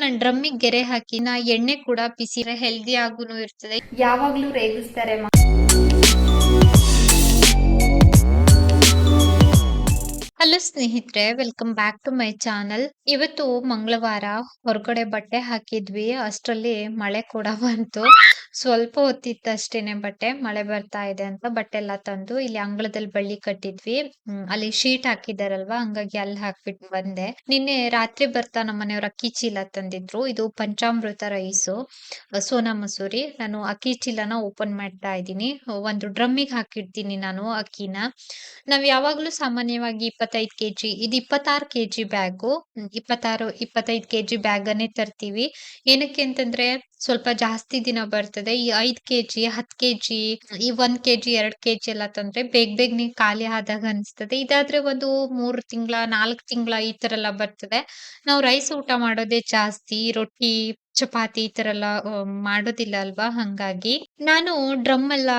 ನಾನು ಡ್ರಮ್ಮಿಗೆ ಗೆರೆ ಹಾಕಿ ನಾ ಎಣ್ಣೆ ಕೂಡ ಬಿಸಿ ಹೆಲ್ದಿ ಆಗುನು ಇರ್ತದೆ. ಯಾವಾಗ್ಲೂ ರೇಗಿಸ್ತಾರೆ ಹಲೋ ಸ್ನೇಹಿತರೆ welcome back to my channel ಇವತ್ತು ಮಂಗಳವಾರ ಹೊರಗಡೆ ಬಟ್ಟೆ ಹಾಕಿದ್ವಿ. ಅಷ್ಟರಲ್ಲಿ ಮಳೆ ಕೂಡ ಬಂತು. ಸ್ವಲ್ಪ ಹೊತ್ತಿತ್ತಷ್ಟೇನೆ ಬಟ್ಟೆ. ಮಳೆ ಬರ್ತಾ ಇದೆ ಅಂತ ಬಟ್ಟೆ ಎಲ್ಲ ತಂದು ಇಲ್ಲಿ ಅಂಗಳದಲ್ಲಿ ಬಳ್ಳಿ ಕಟ್ಟಿದ್ವಿ. ಅಲ್ಲಿ ಶೀಟ್ ಹಾಕಿದಾರಲ್ವಾ? ಹಂಗಾಗಿ ಅಲ್ಲಿ ಹಾಕ್ಬಿಟ್ಟು ಬಂದೆ. ನಿನ್ನೆ ರಾತ್ರಿ ಬರ್ತಾ ನಮ್ಮ ಮನೆಯವ್ರ ಅಕ್ಕಿ ಚೀಲ ತಂದಿದ್ರು. ಇದು ಪಂಚಾಮೃತ ರೈಸು ಸೋನಾ ಮಸೂರಿ. ನಾನು ಅಕ್ಕಿ ಚೀಲನ ಓಪನ್ ಮಾಡ್ತಾ ಇದ್ದೀನಿ. ಒಂದು ಡ್ರಮ್ಮಿಗೆ ಹಾಕಿಡ್ತೀನಿ ನಾನು ಅಕ್ಕಿನ. ನಾವ್ ಯಾವಾಗ್ಲೂ ಸಾಮಾನ್ಯವಾಗಿ ಇಪ್ಪತ್ತೈದು ಕೆಜಿ, ಇದು ಇಪ್ಪತ್ತಾರು ಕೆಜಿ ಬ್ಯಾಗು ಇಪ್ಪತ್ತಾರು, ಇಪ್ಪತ್ತೈದು ಕೆಜಿ ಬ್ಯಾಗ್ ಅನ್ನೇ ತರ್ತೀವಿ. ಏನಕ್ಕೆ ಅಂತಂದ್ರೆ, ಸ್ವಲ್ಪ ಜಾಸ್ತಿ ದಿನ ಬರ್ತದೆ. ಈ ಐದ್ ಕೆಜಿ ಹತ್ ಕೆಜಿ, ಈ ಒಂದ್ ಕೆಜಿ, ಎರಡ್ ಕೆಜಿ ಎಲ್ಲ ತಂದ್ರೆ ಬೇಗ ಬೇಗನೆ ಖಾಲಿ ಆದಾಗ ಅನ್ಸ್ತದೆ. ಇದಾದ್ರೆ ಒಂದು ಮೂರ್ ತಿಂಗಳ, ನಾಲ್ಕ್ ತಿಂಗಳ ಈ ತರ ಎಲ್ಲ ಬರ್ತದೆ. ನಾವು ರೈಸ್ ಊಟ ಮಾಡೋದೇ ಜಾಸ್ತಿ, ರೊಟ್ಟಿ, ಚಪಾತಿ ಈ ತರ ಎಲ್ಲ ಮಾಡೋದಿಲ್ಲ ಅಲ್ವಾ? ಹಂಗಾಗಿ ನಾನು ಡ್ರಮ್ ಎಲ್ಲ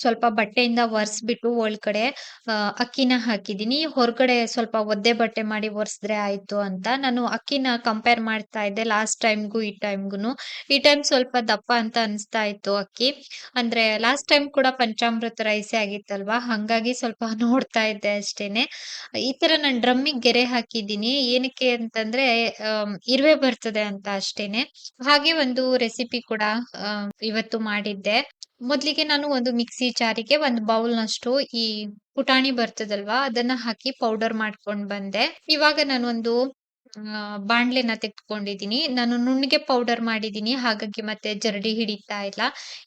ಸ್ವಲ್ಪ ಬಟ್ಟೆಯಿಂದ ಒರೆಸ್ಬಿಟ್ಟು ಒಳಗಡೆ ಅಕ್ಕಿನ ಹಾಕಿದ್ದೀನಿ. ಹೊರಗಡೆ ಸ್ವಲ್ಪ ಒದ್ದೆ ಬಟ್ಟೆ ಮಾಡಿ ಒರೆಸಿದ್ರೆ ಆಯ್ತು ಅಂತ. ನಾನು ಅಕ್ಕಿನ ಕಂಪೇರ್ ಮಾಡ್ತಾ ಇದ್ದೆ ಲಾಸ್ಟ್ ಟೈಮ್ಗೂ ಈ ಟೈಮ್ಗೂ ಈ ಟೈಮ್ ಸ್ವಲ್ಪ ದಪ್ಪ ಅಂತ ಅನಿಸ್ತಾ ಇತ್ತು ಅಕ್ಕಿ. ಅಂದ್ರೆ ಲಾಸ್ಟ್ ಟೈಮ್ ಕೂಡ ಪಂಚಾಮೃತ ರೈಸೇ ಆಗಿತ್ತಲ್ವಾ? ಹಂಗಾಗಿ ಸ್ವಲ್ಪ ನೋಡ್ತಾ ಇದ್ದೆ ಅಷ್ಟೇನೆ. ಈ ತರ ನಾನು ಡ್ರಮ್ಮಿಗೆ ಗೆರೆ ಹಾಕಿದ್ದೀನಿ. ಏನಕ್ಕೆ ಅಂತಂದ್ರೆ ಇರುವೆ ಬರ್ತದೆ ಅಂತ ಅಷ್ಟೇನೆ. ಹಾಗೆ ಒಂದು ರೆಸಿಪಿ ಕೂಡ ಇವತ್ತು ಮಾಡಿದ್ದೆ. ಮೊದ್ಲಿಗೆ ನಾನು ಒಂದು ಮಿಕ್ಸಿ ಜಾರಿಗೆ ಒಂದು ಬೌಲ್ ನಷ್ಟು ಈ ಪುಟಾಣಿ ಬರ್ತದಲ್ವಾ, ಅದನ್ನ ಹಾಕಿ ಪೌಡರ್ ಮಾಡ್ಕೊಂಡ್ ಬಂದೆ. ಇವಾಗ ನಾನು ಒಂದು ಆ, ಬಾಣ್ಲೆನ ತೆಗೆದುಕೊಂಡಿದ್ದೀನಿ ನಾನು ನುಣ್ಣಗೆ ಪೌಡರ್ ಮಾಡಿದ್ದೀನಿ. ಹಾಗಾಗಿ ಮತ್ತೆ ಜರಡಿ ಹಿಡಿತಾ ಇಲ್ಲ.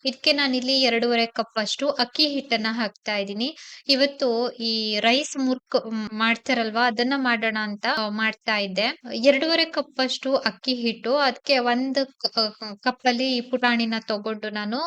ಇದಕ್ಕೆ ನಾನಿಲ್ಲಿ ಎರಡೂವರೆ ಕಪ್ ಅಷ್ಟು ಅಕ್ಕಿ ಹಿಟ್ಟನ್ನ ಹಾಕ್ತಾ ಇದ್ದೀನಿ. ಇವತ್ತು ಈ ರೈಸ್ ಮುರ್ಕ್ ಮಾಡ್ತಾರಲ್ವಾ ಅದನ್ನ ಮಾಡೋಣ ಅಂತ ಮಾಡ್ತಾ ಇದ್ದೆ. ಎರಡೂವರೆ ಕಪ್ ಅಷ್ಟು ಅಕ್ಕಿ ಹಿಟ್ಟು. ಅದಕ್ಕೆ ಒಂದು ಕಪ್ ಅಲ್ಲಿ ಪುಟಾಣಿನ ತಗೊಂಡು ನಾನು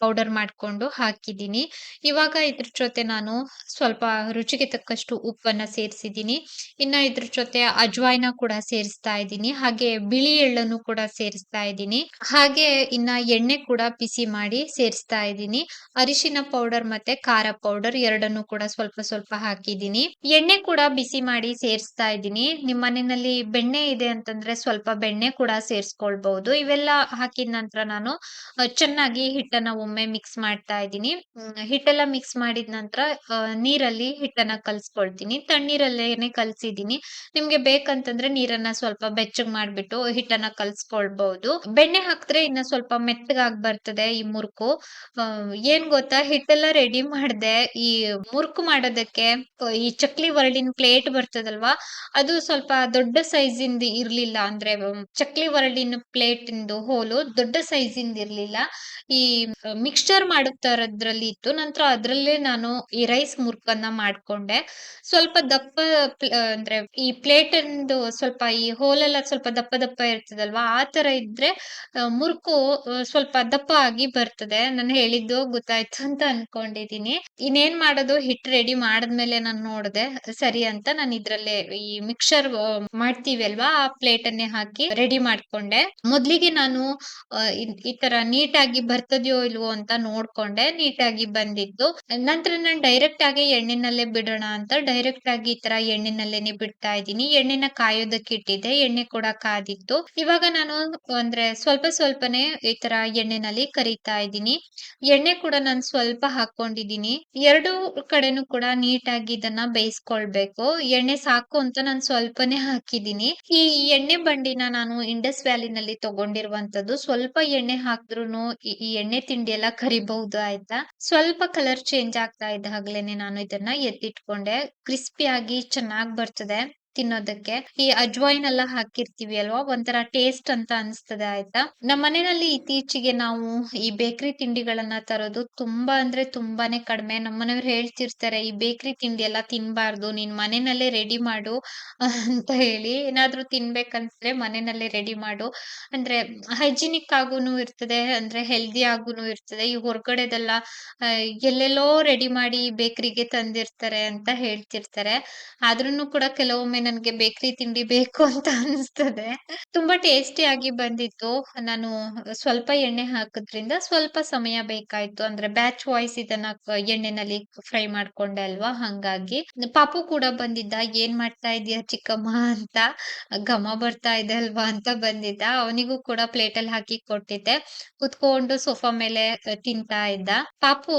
ಪೌಡರ್ ಮಾಡ್ಕೊಂಡು ಹಾಕಿದ್ದೀನಿ. ಇವಾಗ ಇದ್ರ ಜೊತೆ ನಾನು ಸ್ವಲ್ಪ ರುಚಿಗೆ ತಕ್ಕಷ್ಟು ಉಪ್ಪನ್ನ ಸೇರಿಸಿದ್ದೀನಿ. ಇನ್ನ ಇದ್ರ ಜೊತೆ ಅಜ್ವಾಯ್ನ ಕೂಡ ಸೇರಿಸ್ತಾ ಇದ್ದೀನಿ. ಹಾಗೆ ಬಿಳಿ ಎಳ್ಳನ್ನು ಕೂಡ ಸೇರಿಸ್ತಾ ಇದ್ದೀನಿ. ಹಾಗೆ ಇನ್ನ ಎಣ್ಣೆ ಕೂಡ ಬಿಸಿ ಮಾಡಿ ಸೇರಿಸ್ತಾ ಇದ್ದೀನಿ. ಅರಿಶಿನ ಪೌಡರ್ ಮತ್ತೆ ಖಾರ ಪೌಡರ್ ಎರಡನ್ನು ಕೂಡ ಸ್ವಲ್ಪ ಸ್ವಲ್ಪ ಹಾಕಿದ್ದೀನಿ. ಎಣ್ಣೆ ಕೂಡ ಬಿಸಿ ಮಾಡಿ ಸೇರಿಸ್ತಾ ಇದ್ದೀನಿ. ನಿಮ್ಮ ಮನೆಯಲ್ಲಿ ಬೆಣ್ಣೆ ಇದೆ ಅಂತಂದ್ರೆ ಸ್ವಲ್ಪ ಬೆಣ್ಣೆ ಕೂಡ ಸೇರಿಸ್ಕೊಳ್ಬಹುದು ಇವೆಲ್ಲ ಹಾಕಿದ ನಂತರ ನಾನು ಚೆನ್ನಾಗಿ ಹಿಟ್ಟನ್ನ ಒಮ್ಮೆ ಮಿಕ್ಸ್ ಮಾಡ್ತಾ ಇದ್ದೀನಿ. ಹಿಟ್ಟೆಲ್ಲ ಮಿಕ್ಸ್ ಮಾಡಿದ ನಂತರ ನೀರಲ್ಲಿ ಹಿಟ್ಟನ್ನ ಕಲ್ಸ್ಕೊಳ್ತೀನಿ. ತಣ್ಣೀರಲ್ಲೇನೆ ಕಲ್ಸಿದ್ದೀನಿ. ನಿಮ್ಗೆ ಬೇಕಂತಂದ್ರೆ ನೀರನ್ನ ಸ್ವಲ್ಪ ಬೆಚ್ಚಗ್ ಮಾಡ್ಬಿಟ್ಟು ಹಿಟ್ಟನ್ನ ಕಲ್ಸ್ಕೊಳ್ಬಹುದು ಬೆಣ್ಣೆ ಹಾಕಿದ್ರೆ ಇನ್ನ ಸ್ವಲ್ಪ ಮೆತ್ತಗಾಗ್ ಬರ್ತದೆ ಈ ಮುರುಕು. ಏನ್ ಗೊತ್ತಾ? ಹಿಟ್ಟೆಲ್ಲ ರೆಡಿ ಮಾಡ್ದೆ. ಈ ಮುರುಕು ಮಾಡೋದಕ್ಕೆ, ಈ ಚಕ್ಲಿ ವರ್ಡಿನ ಪ್ಲೇಟ್ ಬರ್ತದಲ್ವಾ? ಅದು ಸ್ವಲ್ಪ ದೊಡ್ಡ ಸೈಜ್ ಇಂದ ಇರ್ಲಿಲ್ಲ ಅಂದ್ರೆ ಚಕ್ಲಿ ವರ್ಡಿನ ಪ್ಲೇಟ್ ಹೋಲು ದೊಡ್ಡ ಸೈಜ್ ಇಂದ ಇರ್ಲಿಲ್ಲ. ಈ ಮಿಕ್ಸ್ಚರ್ ಮಾಡುತ್ತಾರದ್ರಲ್ಲಿ ಇತ್ತು. ನಂತರ ಅದ್ರಲ್ಲೇ ನಾನು ಈ ರೈಸ್ ಮುರ್ಕನ್ನ ಮಾಡ್ಕೊಂಡೆ. ಸ್ವಲ್ಪ ದಪ್ಪ ಅಂದ್ರೆ ಈ ಪ್ಲೇಟ್ ಸ್ವಲ್ಪ ಈ ಹೋಲೆಲ್ಲ ಸ್ವಲ್ಪ ದಪ್ಪ ದಪ್ಪ ಇರ್ತದಲ್ವಾ? ಆ ತರ ಇದ್ರೆ ಮುರುಕು ಸ್ವಲ್ಪ ದಪ್ಪ ಆಗಿ ಬರ್ತದೆ. ನಾನು ಹೇಳಿದ್ದು ಗೊತ್ತಾಯ್ತು ಅಂತ ಅನ್ಕೊಂಡಿದೀನಿ. ಇನ್ನೇನ್ ಮಾಡೋದು? ಹಿಟ್ ರೆಡಿ ಮಾಡದ್ಮೇಲೆ ನಾನು ನೋಡಿದೆ. ಸರಿ ಅಂತ ನಾನು ಇದ್ರಲ್ಲೇ ಈ ಮಿಕ್ಸರ್ ಮಾಡ್ತೀವಿ ಅಲ್ವಾ? ಆ ಪ್ಲೇಟ್ ಅನ್ನೇ ಹಾಕಿ ರೆಡಿ ಮಾಡ್ಕೊಂಡೆ. ಮೊದ್ಲಿಗೆ ನಾನು ಈ ತರ ನೀಟಾಗಿ ಬರ್ತದೆಯೋ ಇಲ್ವೋ ಅಂತ ನೋಡ್ಕೊಂಡೆ. ನೀಟಾಗಿ ಬಂದಿತ್ತು. ನಂತರ ನಾನು ಡೈರೆಕ್ಟ್ ಆಗಿ ಎಣ್ಣೆನಲ್ಲೇ ಬಿಡೋಣ ಅಂತ ಡೈರೆಕ್ಟ್ ಆಗಿ ಈ ತರ ಎಣ್ಣೆನಲ್ಲೇನೆ ಬಿಡ್ತಾ ಇದ್ದೀನಿ. ಎಣ್ಣೆನ ಕಾಯೋದಕ್ಕೆ ಇಟ್ಟಿದ್ದೆ, ಎಣ್ಣೆ ಕೂಡ ಕಾದಿತ್ತು. ಇವಾಗ ನಾನು ಅಂದ್ರೆ ಸ್ವಲ್ಪ ಸ್ವಲ್ಪನೇ ಈ ತರ ಎಣ್ಣೆನಲ್ಲಿ ಕರಿತಾ ಇದ್ದೀನಿ. ಎಣ್ಣೆ ಕೂಡ ನಾನು ಸ್ವಲ್ಪ ಹಾಕೊಂಡಿದ್ದೀನಿ ಎರಡು ಕಡೆನೂ ಕೂಡ ನೀಟಾಗಿ ಇದನ್ನ ಬೇಯಿಸ್ಕೊಳ್ಬೇಕು. ಎಣ್ಣೆ ಸಾಕು ಅಂತ ನಾನು ಸ್ವಲ್ಪನೇ ಹಾಕಿದೀನಿ ಈ ಎಣ್ಣೆ ಬಂಡಿನ ನಾನು ಇಂಡಸ್ ವ್ಯಾಲಿನಲ್ಲಿ ತಗೊಂಡಿರುವಂತದ್ದು ಸ್ವಲ್ಪ ಎಣ್ಣೆ ಹಾಕಿದ್ರು ಈ ಎಣ್ಣೆ ತಿಂಡಿ ಎಲ್ಲ ಕರಿಬಹುದು ಆಯ್ತಾ? ಸ್ವಲ್ಪ ಕಲರ್ ಚೇಂಜ್ ಆಗ್ತಾ ಇದ್ದಾಗ್ಲೇನೆ ನಾನು ಇದನ್ನ ಎತ್ತಿಟ್ಕೊಂಡೆ. ಕ್ರಿಸ್ಪಿಯಾಗಿ ಚೆನ್ನಾಗ್ ಬರ್ತದೆ. ತಿನ್ನೋದಕ್ಕೆ. ಈ ಅಜ್ವೈನ್ ಎಲ್ಲ ಹಾಕಿರ್ತೀವಿ ಅಲ್ವಾ? ಒಂಥರ ಟೇಸ್ಟ್ ಅಂತ ಅನ್ಸ್ತದೆ, ಆಯ್ತಾ? ನಮ್ಮ ಮನೆಯಲ್ಲಿ ಇತ್ತೀಚೆಗೆ ನಾವು ಈ ಬೇಕರಿ ತಿಂಡಿಗಳನ್ನ ತರೋದು ತುಂಬಾ ಅಂದ್ರೆ ತುಂಬಾನೇ ಕಡಿಮೆ. ನಮ್ಮ ಮನೆಯವ್ರು ಹೇಳ್ತಿರ್ತಾರೆ, ಈ ಬೇಕರಿ ತಿಂಡಿ ಎಲ್ಲ ತಿನ್ಬಾರ್ದು, ನೀನ್ ಮನೆಯಲ್ಲೇ ರೆಡಿ ಮಾಡು ಅಂತ ಹೇಳಿ. ಏನಾದ್ರೂ ತಿನ್ಬೇಕಂದ್ರೆ ಮನೆಯಲ್ಲೇ ರೆಡಿ ಮಾಡು. ಅಂದ್ರೆ ಹೈಜಿನಿಕ್ ಆಗುನು ಇರ್ತದೆ, ಅಂದ್ರೆ ಹೆಲ್ದಿ ಆಗುನು ಇರ್ತದೆ. ಈ ಹೊರಗಡೆದೆಲ್ಲ ಎಲ್ಲೆಲ್ಲೋ ರೆಡಿ ಮಾಡಿ ಬೇಕರಿಗೆ ತಂದಿರ್ತಾರೆ ಅಂತ ಹೇಳ್ತಿರ್ತಾರೆ. ಆದ್ರೂನು ಕೂಡ ಕೆಲವೊಮ್ಮೆ ನನ್ಗೆ ಬೇಕರಿ ತಿಂಡಿ ಬೇಕು ಅಂತ ಅನಿಸ್ತದೆ. ತುಂಬಾ ಟೇಸ್ಟಿಯಾಗಿ ಬಂದಿತ್ತು. ನಾನು ಸ್ವಲ್ಪ ಎಣ್ಣೆ ಹಾಕಿದ್ರಿಂದ ಸ್ವಲ್ಪ ಸಮಯ ಬೇಕಾಯ್ತು. ಅಂದ್ರೆ ಬ್ಯಾಚ್ ವಾಯ್ಸ್ ಇದನ್ನ ಎಣ್ಣೆನಲ್ಲಿ ಫ್ರೈ ಮಾಡ್ಕೊಂಡೆ ಅಲ್ವಾ ಹಂಗಾಗಿ. ಪಾಪು ಕೂಡ ಬಂದಿದ್ದ. "ಏನ್ ಮಾಡ್ತಾ ಇದೀಯ ಚಿಕ್ಕಮ್ಮ" ಅಂತ. ಘಮ ಬರ್ತಾ ಇದೆ ಅಲ್ವಾ ಅಂತ ಬಂದಿದ್ದ. ಅವನಿಗೂ ಕೂಡ ಪ್ಲೇಟ್ ಅಲ್ಲಿ ಹಾಕಿ ಕೊಟ್ಟಿದ್ದೆ. ಕುತ್ಕೊಂಡು ಸೋಫಾ ಮೇಲೆ ತಿಂತಾ ಇದ್ದ. ಪಾಪು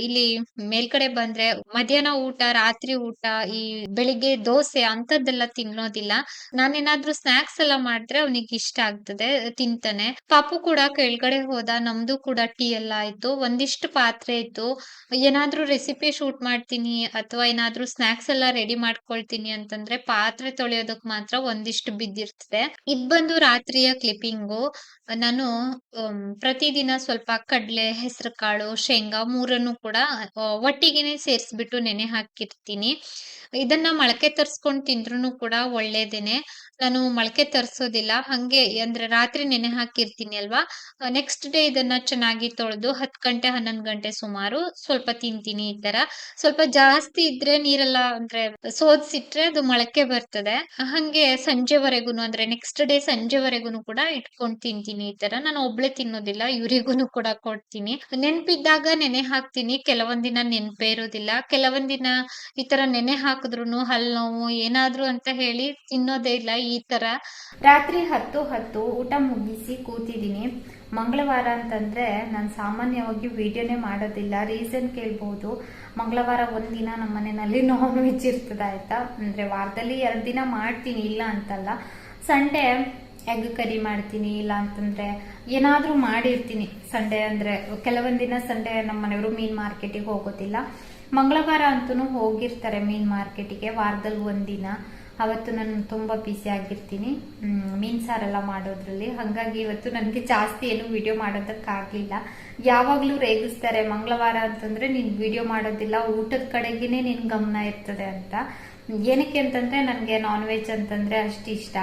ಇಲ್ಲಿ ಮೇಲ್ಕಡೆ ಬಂದ್ರೆ ಮಧ್ಯಾಹ್ನ ಊಟ, ರಾತ್ರಿ ಊಟ, ಈ ಬೆಳಿಗ್ಗೆ ದೋಸೆ ಅಂಥದ್ದೆಲ್ಲ ತಿನ್ನೋದಿಲ್ಲ. ನಾನೇನಾದ್ರೂ ಸ್ನಾಕ್ಸ್ ಎಲ್ಲ ಮಾಡಿದ್ರೆ ಅವ್ನಿಗೆ ಇಷ್ಟ ಆಗ್ತದೆ, ತಿಂತಾನೆ. ಪಾಪು ಕೂಡ ಕೆಳಗಡೆ ಹೋದ. ನಮ್ದು ಕೂಡ ಟೀ ಎಲ್ಲ ಆಯ್ತು. ಒಂದಿಷ್ಟು ಪಾತ್ರೆ ಇತ್ತು. ಏನಾದ್ರೂ ರೆಸಿಪಿ ಶೂಟ್ ಮಾಡ್ತೀನಿ ಅಥವಾ ಏನಾದ್ರೂ ಸ್ನಾಕ್ಸ್ ಎಲ್ಲ ರೆಡಿ ಮಾಡ್ಕೊಳ್ತೀನಿ ಅಂತಂದ್ರೆ ಪಾತ್ರೆ ತೊಳೆಯೋದಕ್ ಮಾತ್ರ ಒಂದಿಷ್ಟು ಬಿದ್ದಿರ್ತದೆ. ಇದ್ ಬಂದು ರಾತ್ರಿಯ ಕ್ಲಿಪ್ಪಿಂಗು. ನಾನು ಪ್ರತಿದಿನ ಸ್ವಲ್ಪ ಕಡ್ಲೆ, ಹೆಸರುಕಾಳು, ಶೇಂಗಾ ಮೂರನ್ನು ಕೂಡ ಒಟ್ಟಿಗೆನೆ ಸೇರಿಸ್ಬಿಟ್ಟು ನೆನೆ ಹಾಕಿರ್ತೀನಿ. ಇದನ್ನ ಮೊಳಕೆ ತರ್ಸ್ಕೊಂಡ್ ತಿಂದ್ರುನು ಕೂಡ ಒಳ್ಳೇದೇನೆ. ನಾನು ಮೊಳಕೆ ತರ್ಸೋದಿಲ್ಲ. ಹಂಗೆ ಅಂದ್ರೆ ರಾತ್ರಿ ನೆನೆ ಹಾಕಿರ್ತೀನಿ ಅಲ್ವಾ, ನೆಕ್ಸ್ಟ್ ಡೇ ಇದನ್ನ ಚೆನ್ನಾಗಿ ತೊಳೆದು 10 ಗಂಟೆ, 11 ಗಂಟೆ ಸುಮಾರು ಸ್ವಲ್ಪ ತಿಂತೀನಿ ಈ ತರ. ಸ್ವಲ್ಪ ಜಾಸ್ತಿ ಇದ್ರೆ ನೀರೆಲ್ಲ ಅಂದ್ರೆ ಸೋದ್ಸಿಟ್ರೆ ಅದು ಮೊಳಕೆ ಬರ್ತದೆ. ಹಂಗೆ ಸಂಜೆವರೆಗೂನು ಅಂದ್ರೆ ನೆಕ್ಸ್ಟ್ ಡೇ ಸಂಜೆವರೆಗೂ ಕೂಡ ಇಟ್ಕೊಂಡ್ ತಿಂತೀನಿ ಈ ತರ. ನಾನು ಒಬ್ಳೆ ತಿನ್ನೋದಿಲ್ಲ. ಇವರಿಗೂ ಕೂಡ ಕೊಡ್ತೀನಿ. ನೆನ್ಪಿದ್ದಾಗ ನೆನೆ ಹಾಕ್ತೀನಿ. ಕೆಲವೊಂದಿನ ದಿನ ನೆನ್ಪೇ ಇರೋದಿಲ್ಲ. ಕೆಲವೊಂದಿನ ಈ ತರ ನೆನೆ ಹಾಕಿದ್ರು ಹಲ್ಲು ನೋವು ಏನಾದ್ರು ಅಂತ ಹೇಳಿ ತಿನ್ನೋದೇ ಇಲ್ಲ ಈ ತರ. ರಾತ್ರಿ ಹತ್ತು ಹತ್ತು ಊಟ ಮುಗಿಸಿ ಕೂತಿದ್ದೀನಿ. ಮಂಗಳವಾರ ಅಂತಂದ್ರೆ ನಾನು ಸಾಮಾನ್ಯವಾಗಿ ವಿಡಿಯೋನೇ ಮಾಡೋದಿಲ್ಲ. ರೀಸನ್ ಕೇಳ್ಬಹುದು. ಮಂಗಳವಾರ ಒಂದಿನ ನಮ್ಮ ಮನೆಯಲ್ಲಿ ನಾನ್ ವೆಜ್ ಇರ್ತದ ಆಯ್ತಾ. ಅಂದ್ರೆ ವಾರದಲ್ಲಿ ಎರಡು ದಿನ ಮಾಡ್ತೀನಿ, ಇಲ್ಲ ಅಂತಲ್ಲ. ಸಂಡೆ ಎಗ್ ಕರಿ ಮಾಡ್ತೀನಿ, ಇಲ್ಲ ಅಂತಂದ್ರೆ ಏನಾದ್ರೂ ಮಾಡಿರ್ತೀನಿ. ಸಂಡೇ ಅಂದ್ರೆ ಕೆಲವೊಂದಿನ ದಿನ ಸಂಡೇ ನಮ್ಮ ಮನೆಯವರು ಮೀನ್ ಮಾರ್ಕೆಟಿಗೆ ಹೋಗೋದಿಲ್ಲ. ಮಂಗಳವಾರ ಅಂತೂ ಹೋಗಿರ್ತಾರೆ ಮೀನ್ ಮಾರ್ಕೆಟಿಗೆ, ವಾರದಲ್ಲಿ ಒಂದಿನ. ಅವತ್ತು ನಾನು ತುಂಬಾ ಬ್ಯುಸಿ ಆಗಿರ್ತೀನಿ. ಮೀನು ಸಾರೆಲ್ಲ ಮಾಡೋದ್ರಲ್ಲಿ. ಹಂಗಾಗಿ ಇವತ್ತು ನನಗೆ ಜಾಸ್ತಿ ಏನು ವಿಡಿಯೋ ಮಾಡೋದಕ್ಕಾಗ್ಲಿಲ್ಲ. ಯಾವಾಗಲೂ ರೇಗಿಸ್ತಾರೆ, ಮಂಗಳವಾರ ಅಂತಂದ್ರೆ ನೀನು ವಿಡಿಯೋ ಮಾಡೋದಿಲ್ಲ, ಊಟದ ಕಡೆಗೇ ನಿನ್ನ ಗಮನ ಇರ್ತದೆ ಅಂತ. ಏನಕ್ಕೆ ಅಂತಂದ್ರೆ, ನನಗೆ ನಾನ್ ವೆಜ್ ಅಂತಂದ್ರೆ ಅಷ್ಟು ಇಷ್ಟ.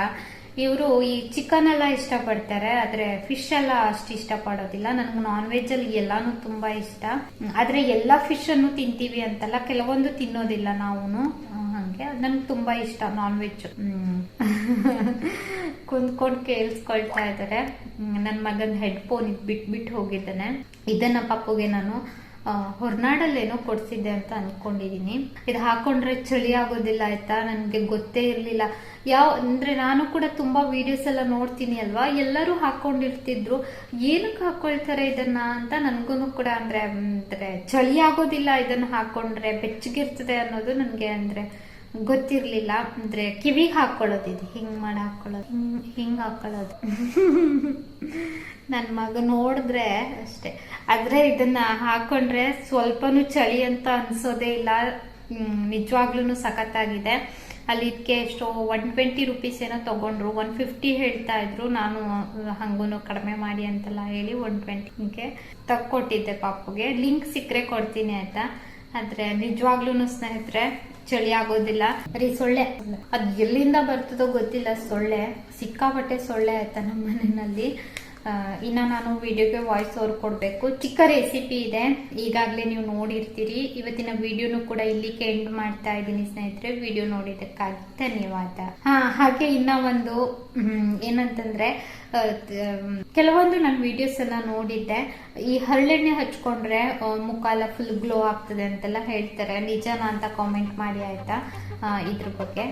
ಇವರು ಈ ಚಿಕನ್ ಎಲ್ಲ ಇಷ್ಟಪಡ್ತಾರೆ, ಆದ್ರೆ ಫಿಶ್ ಎಲ್ಲ ಅಷ್ಟು ಇಷ್ಟಪಡೋದಿಲ್ಲ. ನನಗೆ ನಾನ್ ವೆಜ್ ಅಲ್ಲಿ ಎಲ್ಲಾನು ತುಂಬಾ ಇಷ್ಟ. ಆದ್ರೆ ಎಲ್ಲಾ ಫಿಶ್ ಅನ್ನು ತಿಂತೀವಿ ಅಂತಲ್ಲ, ಕೆಲವೊಂದು ತಿನ್ನೋದಿಲ್ಲ ನಾವು ಹಂಗೆ. ನನ್ಗೆ ತುಂಬಾ ಇಷ್ಟ ನಾನ್ ವೆಜ್ ಕುಂದ್ಕೊಂಡು ಕೇಳಿಸ್ಕೊಳ್ತಾ ಇದ್ದಾರೆ ನನ್ನ ಮಗನ ಹೆಡ್ಫೋನ್ ಬಿಟ್ಬಿಟ್ಟು ಹೋಗಿದ್ದಾನೆ. ಇದನ್ನ ಪಪ್ಪುಗೆ ನಾನು ಹೊರನಾಡಲ್ಲೇನೋ ಕೊಡ್ಸಿದ್ದೆ ಅಂತ ಅನ್ಕೊಂಡಿದೀನಿ. ಇದು ಹಾಕೊಂಡ್ರೆ ಚಳಿ ಆಗೋದಿಲ್ಲ ಆಯ್ತಾ? ನನಗೆ ಗೊತ್ತೇ ಇರಲಿಲ್ಲ. ಯಾವ, ಅಂದ್ರೆ ನಾನು ಕೂಡ ತುಂಬಾ ವಿಡಿಯೋಸ್ ಎಲ್ಲ ನೋಡ್ತೀನಿ ಅಲ್ವಾ? ಎಲ್ಲರೂ ಹಾಕೊಂಡಿರ್ತಿದ್ರು. ಏನಕ್ಕೆ ಹಾಕೊಳ್ತಾರೆ ಇದನ್ನ ಅಂತ ನನ್ಗೂ ಕೂಡ ಅಂದ್ರೆ ಅಂದ್ರೆ ಚಳಿ ಆಗೋದಿಲ್ಲ ಇದನ್ನ ಹಾಕೊಂಡ್ರೆ ಬೆಚ್ಚಗಿರ್ತದೆ ಅನ್ನೋದು ನನಗೆ ಅಂದ್ರೆ ಗೊತ್ತಿರ್ಲಿಲ್ಲ. ಅಂದ್ರೆ ಕಿವಿಗೆ ಹಾಕೊಳ್ಳೋದಿದೆ ಹಿಂಗ್ ಮಾಡಿ ಹಾಕೊಳ್ಳೋದು. ಹಿಂಗ್ ಹಿಂಗ್ ಹಾಕೊಳ್ಳೋದು. ನನ್ನ ಮಗ ನೋಡಿದ್ರೆ ಅಷ್ಟೇ. ಆದ್ರೆ ಇದನ್ನ ಹಾಕೊಂಡ್ರೆ ಸ್ವಲ್ಪನೂ ಚಳಿ ಅಂತ ಅನ್ಸೋದೇ ಇಲ್ಲ. ನಿಜವಾಗ್ಲೂ ಸಖತ್ತಾಗಿದೆ. ಅಲ್ಲಿ ಇದಕ್ಕೆ ಎಷ್ಟೋ ಒನ್ ಟ್ವೆಂಟಿ ರುಪೀಸ್ ಏನೋ ತಗೊಂಡ್ರು. ಒನ್ ಫಿಫ್ಟಿ ಹೇಳ್ತಾ ಇದ್ರು. ನಾನು ಹಂಗೂ ಕಡಿಮೆ ಮಾಡಿ ಅಂತೆಲ್ಲ ಹೇಳಿ ಒನ್ ಟ್ವೆಂಟಿಗೆ ತಕ್ಕೊಟ್ಟಿದ್ದೆ ಪಾಪುಗೆ. ಲಿಂಕ್ ಸಿಕ್ಕರೆ ಕೊಡ್ತೀನಿ ಆಯ್ತಾ. ಆದರೆ ನಿಜವಾಗ್ಲೂ ಸ್ನೇಹಿತರೆ ಚಳಿ ಆಗೋದಿಲ್ಲ. ಬರೀ ಸೊಳ್ಳೆ. ಅದ್ ಎಲ್ಲಿಂದ ಬರ್ತದೋ ಗೊತ್ತಿಲ್ಲ. ಸೊಳ್ಳೆ. ಸಿಕ್ಕಾಪಟ್ಟೆ ಸೊಳ್ಳೆ ಆಯ್ತಾ ನಮ್ಮ ಮನೆಯಲ್ಲಿ. ಇನ್ನ ನಾನು ವಿಡಿಯೋಗೆ ವಾಯ್ಸ್ ಓವರ್ ಕೊಡಬೇಕು. ಚಿಕ್ಕ ರೆಸಿಪಿ ಇದೆ. ಈಗಾಗಲೇ ನೀವು ನೋಡಿರ್ತೀರಿ. ಇವತ್ತಿನ ವಿಡಿಯೋನು ಕೂಡ ಇಲ್ಲಿಗೆ ಎಂಡ್ ಮಾಡ್ತಾ ಇದ್ದೀನಿ ಸ್ನೇಹಿತರೆ. ವಿಡಿಯೋ ನೋಡಿದ್ದಕ್ಕಾಗಿ ಧನ್ಯವಾದ. ಹಾ, ಹಾಗೆ ಇನ್ನ ಒಂದು ಏನಂತಂದ್ರೆ ಕೆಲವೊಂದು ನಾನು ವಿಡಿಯೋಸ್ ಎಲ್ಲ ನೋಡಿದ್ದೆ. ಈ ಹರಳೆಣ್ಣೆ ಹಚ್ಕೊಂಡ್ರೆ ಮುಖಾಲ ಫುಲ್ ಗ್ಲೋ ಆಗ್ತದೆ ಅಂತೆಲ್ಲ ಹೇಳ್ತಾರೆ. ನಿಜನಾ ಅಂತ ಕಾಮೆಂಟ್ ಮಾಡಿ ಆಯ್ತಾ? ಇದ್ರ ಬಗ್ಗೆ.